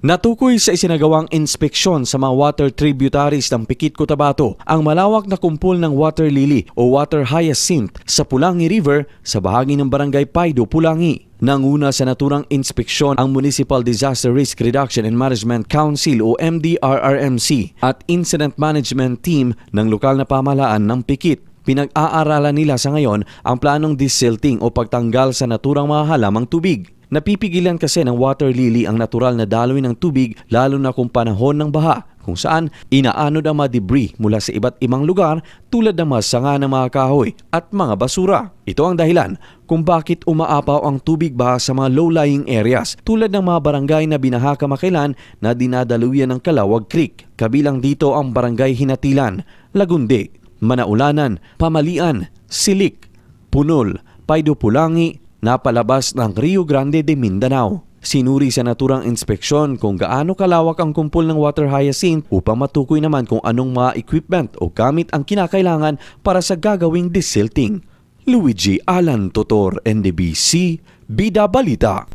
Natukoy sa isinagawang inspeksyon sa mga water tributaries ng Pikit Cotabato ang malawak na kumpol ng water lily o water hyacinth sa Pulangi River sa bahagi ng Barangay Paido, Pulangi. Nanguna sa naturang inspeksyon ang Municipal Disaster Risk Reduction and Management Council o MDRRMC at Incident Management Team ng lokal na pamahalaan ng Pikit. Pinag-aaralan nila sa ngayon ang planong desilting o pagtanggal sa naturang mga halamang tubig. Napipigilan kasi ng water lily ang natural na daloy ng tubig lalo na kung panahon ng baha kung saan inaanod ang mga debris mula sa iba't ibang lugar tulad ng mga sanga ng mga kahoy at mga basura. Ito ang dahilan kung bakit umaapaw ang tubig baha sa mga low-lying areas tulad ng mga barangay na binaha kamakailan na dinadaluyan ng Kalawag Creek. Kabilang dito ang Barangay Hinatilan, Lagundi, Manaulanan, Pamalian, Silik, Punol, Paido Pulangi, napalabas ng Rio Grande de Mindanao. Sinuri sa naturang inspeksyon kung gaano kalawak ang kumpol ng water hyacinth upang matukoy naman kung anong mga equipment o gamit ang kinakailangan para sa gagawing desilting. Luigi Alan Totor, NDBC, Bida Balita.